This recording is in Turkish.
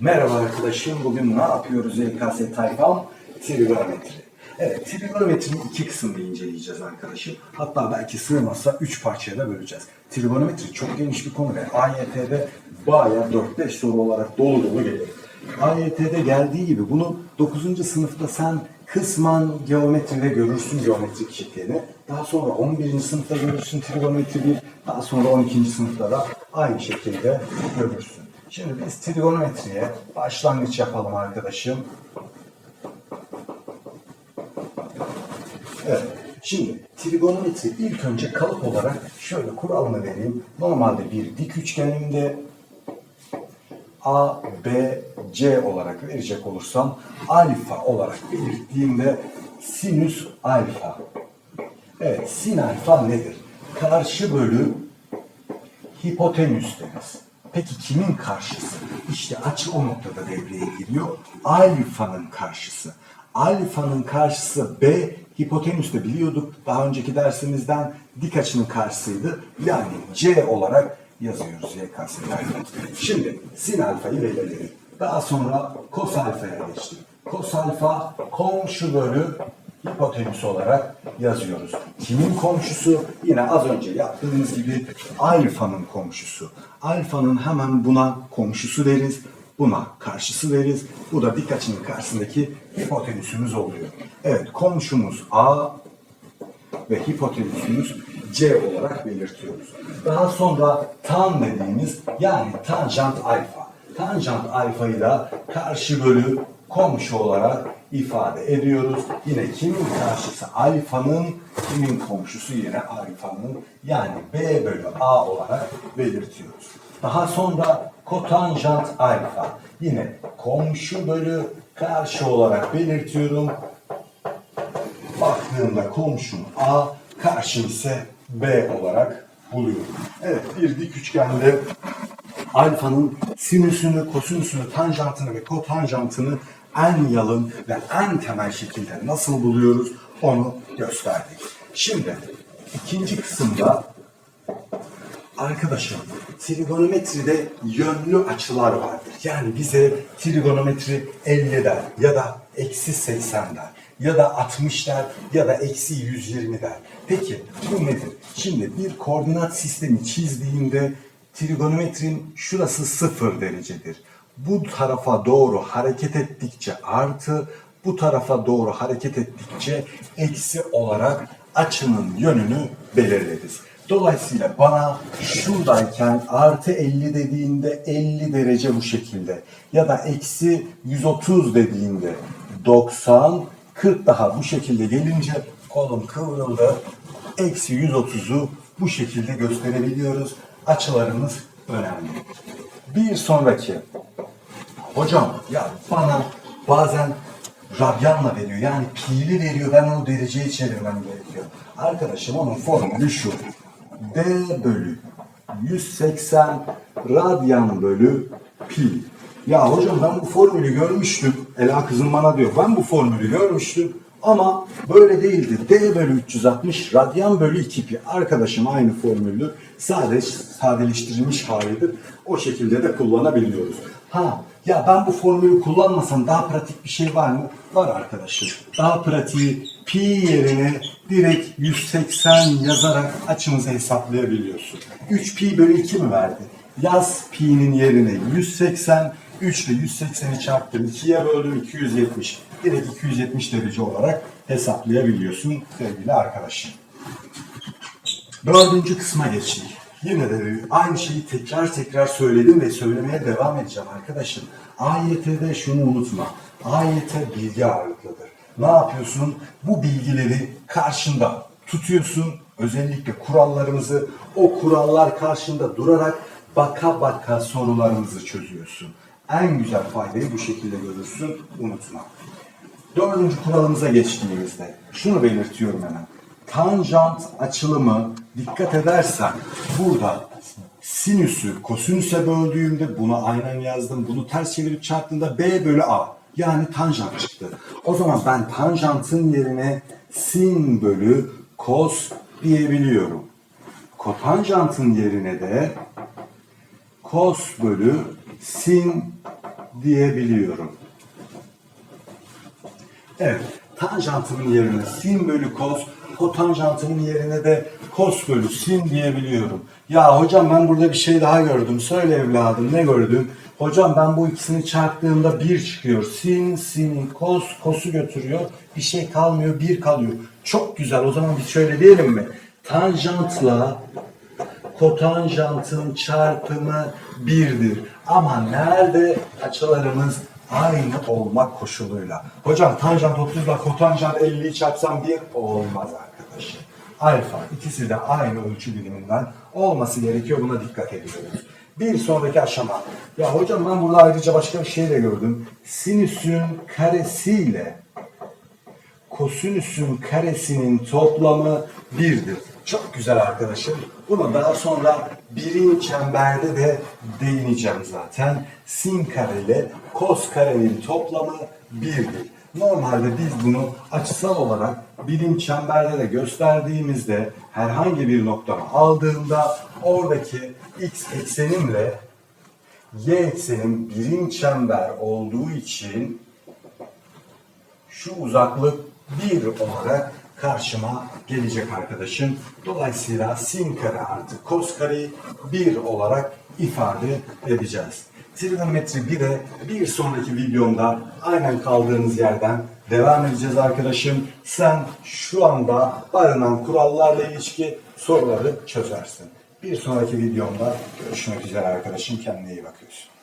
Merhaba arkadaşım. Bugün ne yapıyoruz YKS tayfam? Trigonometri. Evet, trigonometrinin iki kısmını inceleyeceğiz arkadaşım. Hatta belki sığmazsa üç parçaya da böleceğiz. Trigonometri çok geniş bir konu ve AYT'de bayağı 4-5 soru olarak dolu dolu gelir. AYT'de geldiği gibi bunu 9. sınıfta sen kısmen geometride görürsün geometrik şeklini. Daha sonra 11. sınıfta görürsün trigonometri 1. Daha sonra 12. sınıfta da aynı şekilde görürsün. Şimdi biz trigonometriye başlangıç yapalım arkadaşım. Evet. Şimdi trigonometri ilk önce kalıp olarak şöyle kuralını vereyim. Normalde bir dik üçgenimde A, B, C olarak verecek olursam alfa olarak belirttiğimde sinüs alfa. Evet, sin alfa nedir? Karşı bölü hipotenüs deriz. Peki kimin karşısı? İşte açı o noktada devreye giriyor. Alfanın karşısı. Alfanın karşısı B, hipotenüs de biliyorduk. Daha önceki dersimizden dik açının karşısıydı. Yani C olarak yazıyoruz YKS'de. Şimdi sin alfayı belirledik. Daha sonra kos alfaya geçtik. Kos alfa komşu bölü hipotenüs olarak yazıyoruz. Kimin komşusu? Yine az önce yaptığımız gibi alfanın komşusu. Alfanın hemen buna komşusu deriz. Buna karşısı deriz. Bu da dik açının karşısındaki hipotenüsümüz oluyor. Evet komşumuz A ve hipotenüsümüz C olarak belirtiyoruz. Daha sonra tan dediğimiz yani tanjant alfa. Tanjant alfayı da karşı bölü komşu olarak ifade ediyoruz. Yine kimin karşısı alfanın, kimin komşusu yine alfanın yani B bölü A olarak belirtiyoruz. Daha sonra kotanjant alfa. Yine komşu bölü karşı olarak belirtiyorum. Baktığımda komşum A, karşım ise B olarak buluyorum. Evet bir dik üçgende alfanın sinüsünü, kosinüsünü, tanjantını ve kotanjantını en yalın ve en temel şekilde nasıl buluyoruz onu gösterdik. Şimdi ikinci kısımda Arkadaşım, trigonometride yönlü açılar vardır. Yani bize trigonometri 50 der ya da eksi 80 der ya da 60 der ya da eksi 120 der. Peki bu nedir? Şimdi bir koordinat sistemi çizdiğinde trigonometrin şurası 0 derecedir. Bu tarafa doğru hareket ettikçe artı, bu tarafa doğru hareket ettikçe eksi olarak açının yönünü belirleriz. Dolayısıyla bana şuradayken artı 50 dediğinde 50 derece bu şekilde ya da eksi 130 dediğinde 90, 40 daha bu şekilde gelince kolum kıvrıldı. Eksi 130'u bu şekilde gösterebiliyoruz. Açılarımız önemli. Bir sonraki Hocam ya bana bazen radyanla veriyor. Yani pili veriyor. Ben onu dereceye çevirmem gerekiyor. Arkadaşım onun formülü şu. D bölü 180 radyan bölü pi. Ya hocam ben bu formülü görmüştüm. Ela kızım bana diyor. Ben bu formülü görmüştüm. Ama böyle değildi. D bölü 360 radyan bölü 2 pi. Arkadaşım aynı formüldür. Sadece sadeleştirilmiş halidir. O şekilde de kullanabiliyoruz. Ha ya ben bu formülü kullanmasam daha pratik bir şey var mı? Var arkadaşım. Daha pratiği pi yerine direkt 180 yazarak açımızı hesaplayabiliyorsun. 3 pi bölü 2 mi verdi? Yaz pi'nin yerine 180, 3 ile 180'i çarptım. 2'ye böldüm 270. Direkt 270 derece olarak hesaplayabiliyorsun sevgili arkadaşım. Dördüncü kısma geçtik. Yine de aynı şeyi tekrar tekrar söyledim ve söylemeye devam edeceğim arkadaşım. AYT'de şunu unutma. AYT bilgi ağırlıklıdır. Ne yapıyorsun? Bu bilgileri karşında tutuyorsun. Özellikle kurallarımızı o kurallar karşında durarak baka baka sorularımızı çözüyorsun. En güzel faydayı bu şekilde görürsün. Unutma. Dördüncü kuralımıza geçtiğimizde şunu belirtiyorum hemen. Tanjant açılımı dikkat edersen burada sinüsü kosinüse böldüğümde bunu aynen yazdım. Bunu ters çevirip çarptığımda B bölü A. Yani tanjant çıktı. O zaman ben tanjantın yerine sin bölü kos diyebiliyorum. Kotanjantın yerine de kos bölü sin diyebiliyorum. Evet, tanjantımın yerine sin bölü kos, kotanjantımın yerine de kos bölü sin diyebiliyorum. Ya hocam ben burada bir şey daha gördüm. Söyle evladım ne gördün? Hocam ben bu ikisini çarptığımda bir çıkıyor. Sin, sin, kos, kosu götürüyor. Bir şey kalmıyor, bir kalıyor. Çok güzel. O zaman biz şöyle diyelim mi? Tanjantla kotanjantın çarpımı birdir. Ama nerede açılarımız aynı olmak koşuluyla. Hocam tanjant 30 ile kotanjant 50'yi çarpsam bir olmaz arkadaşlar. Alfa ikisi de aynı ölçü biriminden olması gerekiyor. Buna dikkat ediyoruz. Bir sonraki aşama. Ya hocam ben burada ayrıca başka bir şey de gördüm. Sinüsün karesiyle kosinüsün karesinin toplamı birdir. Çok güzel arkadaşım. Buna daha sonra birin çemberde de değineceğim zaten. Sin kare ile kos karenin toplamı birdir. Normalde biz bunu açısal olarak birim çemberde de gösterdiğimizde herhangi bir noktamı aldığımda oradaki x eksenimle y eksenim birim çember olduğu için şu uzaklık 1 olarak karşıma gelecek arkadaşım. Dolayısıyla sin kare artı kos kareyi 1 olarak ifade edeceğiz. Trigonometri 1'e bir sonraki videomda aynen kaldığımız yerden devam edeceğiz arkadaşım. Sen şu anda barınan kurallarla ilişki soruları çözersin. Bir sonraki videomda görüşmek üzere arkadaşım. Kendine iyi bakıyorsun.